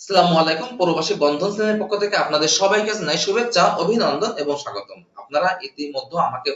আসসালামু আলাইকুম, প্রবাসী বন্ধন শ্রেণির পক্ষ থেকে আপনাদের সবাইকে জানাই শুভেচ্ছা, অভিনন্দন এবং স্বাগতম। আপনারা ইতিমধ্যে আমাকে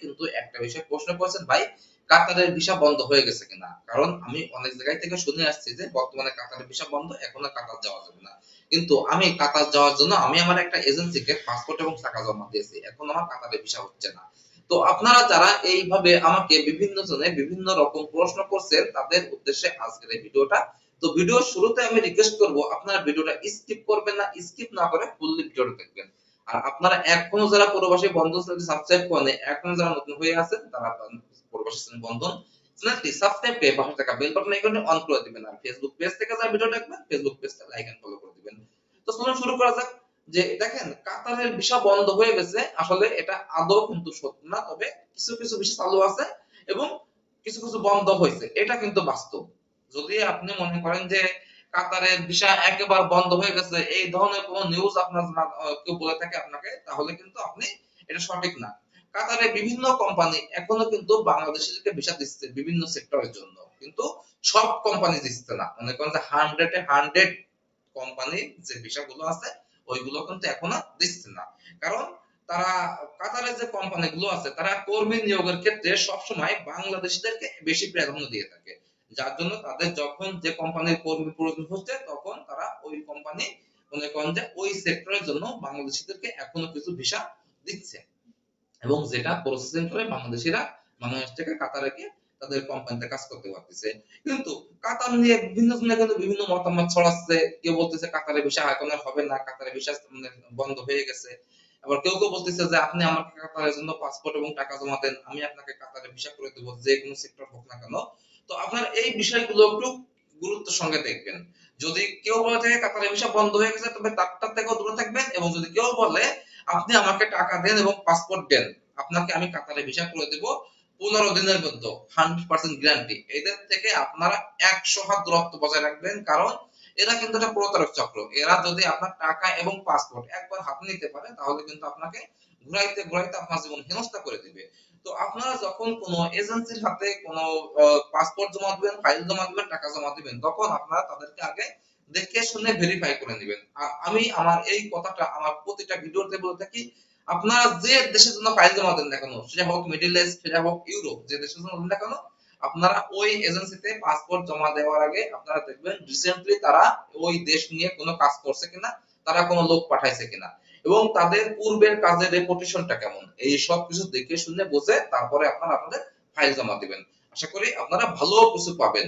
কিন্তু একটা প্রশ্ন করেছেন, ভাই, কাতারের ভিসা বন্ধ হয়ে গেছে কিনা? কারণ আমি অনেক জায়গায় থেকে শুনে আসছি যে বর্তমানে কাতারের ভিসা বন্ধ, এখন আর কাতার যাওয়া যাবে না। কিন্তু আমি কাতার যাওয়ার জন্য আমি আমার একটা এজেন্সিকে পাসপোর্ট এবং টাকা জমা দিয়েছি, এখন আমার কাতারের ভিসা হচ্ছে না। তো আপনারা যারা এইভাবে আমাকে বিভিন্ন জনে বিভিন্ন রকম প্রশ্ন করছেন, তাদের উদ্দেশ্যে আজকের এই ভিডিওটা তো ভিডিও শুরুতে আমি রিকোয়েস্ট করব, আপনারা ভিডিওটা স্কিপ করবেন না স্কিপ না করে ফুললি ভিডিওটা দেখবেন। আর আপনারা এখনও যারা প্রবাসী বন্ধন চ্যানেলটি সাবস্ক্রাইব করেন এখনও যারা নতুন হয়ে আছেন, তারা প্রবাসী চ্যানেল বন্ধন চ্যানেলটি সাবস্ক্রাইব করে পাশে থাকা বেল বাটন আইকনটি অন করে দিবেন। আর ফেসবুক পেজ থেকে যারা ভিডিও দেখবেন ফেসবুক পেজটা লাইক এন্ড ফলো করে দিবেন। তো চলুন শুরু করা যাক। যে দেখেন, কাতারের ভিসা বন্ধ হয়ে গেছে। আসলে এটা আদৌ কিন্তু সত্য না, তবে কিছু কিছু ভিসা চালু আছে এবং কিছু কিছু বন্ধ হয়েছে। এটা কিন্তু বাস্তব। যদি আপনি মনে করেন যে কাতারের ভিসা একেবারে বন্ধ হয়ে গেছে, এই ধরনের কোন নিউজ আপনার কেউ বলে থাকে আপনাকে, তাহলে কিন্তু আপনি এটা সঠিক না। কাতারের বিভিন্ন কোম্পানি এখনও কিন্তু বাংলাদেশিদেরকে ভিসা দিচ্ছে বিভিন্ন সেক্টরের জন্য, কিন্তু সব কোম্পানি দিচ্ছে না। মনে করেন যে হান্ড্রেডে হান্ড্রেড কোম্পানি যে ভিসাগুলো আছে, ওইগুলো কিন্তু এখনও দিচ্ছে না। কারণ তারা কাতারের যে কোম্পানিগুলো আছে, তারা কর্মী নিয়োগের ক্ষেত্রে সবসময় বাংলাদেশিদেরকে বেশি প্রাধান্য দিয়ে থাকে। যার জন্য তাদের যখন যে কোম্পানির কর্মী প্রয়োজন হচ্ছে, তখন তারা ওই কোম্পানি মনে করেন যে ওই সেক্টরের জন্য বাংলাদেশিদেরকে এখনও কিছু ভিসা দিচ্ছে। এবং যেটা প্রসেসিং করে বাংলাদেশিরা বাংলাদেশ থেকে কাতারে গিয়ে তাদের কোম্পানিতে কাজ করতে পারতেছে। কিন্তু কাতার নিয়ে বিভিন্ন জনে কিন্তু বিভিন্ন মতামত ছড়াচ্ছে। কেউ বলতেছে কাতারে ভিসা এখন আর হবে না, কাতারে ভিসা মানে বন্ধ হয়ে গেছে। আবার কেউ কেউ বলতেছে যে আপনি আমাকে কাতারের জন্য পাসপোর্ট এবং টাকা জমা দেন, আমি আপনাকে কাতারে ভিসা করে দেবো। যে কোনো সেক্টর হোক না কেন তো আপনার এই বিষয়গুলো একটু গুরুত্বের সঙ্গে দেখবেন। যদি কেউ বলে থাকে কাতারের ভিসা বন্ধ হয়ে গেছে, তবে তারটার থেকেও দূরে থাকবেন এবং যদি কেউ বলে, আপনি আমাকে টাকা দেন এবং পাসপোর্ট দেন, আপনাকে আমি কাতারে ভিসা করে দেব, পনেরো দিনের মধ্যে হান্ড্রেড পার্সেন্ট গ্যারান্টি এদের থেকে আপনারা একশো হাত দূরত্ব বজায় রাখবেন, কারণ এরা কিন্তু একটা প্রতারক চক্র। এরা যদি আপনার টাকা এবং পাসপোর্ট একবার হাতে নিতে পারে, তাহলে কিন্তু আপনাকে ঘুরাইতে ঘুরাইতে আপনার জীবন হেনস্থা করে দিবে। তো আপনারা যখন কোনো এজেন্সির হাতে কোনো পাসপোর্ট জমা দিবেন ফাইল জমা দিবেন, টাকা জমা দিবেন, তখন আপনারা তাদেরকে আগে দেখে শুনে ভেরিফাই করে নেবেন। আমি আমার এই কথাটা আমার প্রতিটা ভিডিওতে বলে থাকি, আপনারা যে দেশের জন্য ফাইল জমা দেন না কেন, সেটা হোক মিডল ইস্ট সেটা হোক ইউরোপ যে দেশের জন্য দেন না কেন, আপনারা ওই এজেন্সিতে পাসপোর্ট জমা দেওয়ার আগে আপনারা দেখবেন রিসেন্টলি তারা ওই দেশ নিয়ে কোনো কাজ করছে কিনা, তারা কোনো লোক পাঠাইছে কিনা। এবং তাদের পূর্বের কাজের রেপুটেশনটা কেমন? এই সব কিছু দেখে শুনে বুঝে তারপরে আপনারা আপনাদের ফাইল জমা দিবেন। আশা করি আপনারা ভালো কিছু পাবেন।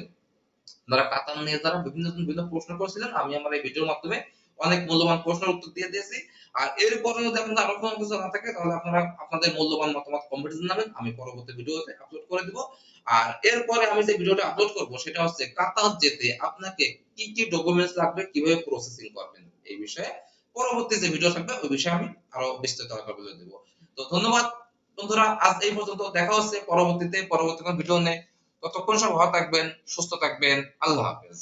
আপনারা কাতার নিয়ে যারা বিভিন্ন বিভিন্ন প্রশ্ন করেছিলেন, আমি আমার এই ভিডিওর মাধ্যমে অনেক মূল্যবান প্রশ্নের উত্তর দিয়ে দিয়েছি। আর এরপরে যদি আপনাদের আরও কোনো কিছু না থাকে, তাহলে আপনারা আপনাদের মূল্যবান মতামত কমেন্টে জানাবেন। আমি পরবর্তী ভিডিওতে আপলোড করে দিব। আর এরপরে আমি যে ভিডিওটা আপলোড করব, সেটা হচ্ছে কাতার যেতে আপনাকে কি কি ডকুমেন্টস লাগবে, কীভাবে প্রসেসিং করবেন? এই বিষয়ে পরবর্তী যে ভিডিও থাকবে, ওই বিষয়ে আমি আরও বিস্তারিত আলোচনা করে দেব। তো ধন্যবাদ, বন্ধুরা। আজ এই পর্যন্ত দেখা হচ্ছে। পরবর্তীতে, পরবর্তী ভিডিও নিয়ে ততক্ষণ সব ভালো থাকবেন, সুস্থ থাকবেন। আল্লাহ হাফেজ।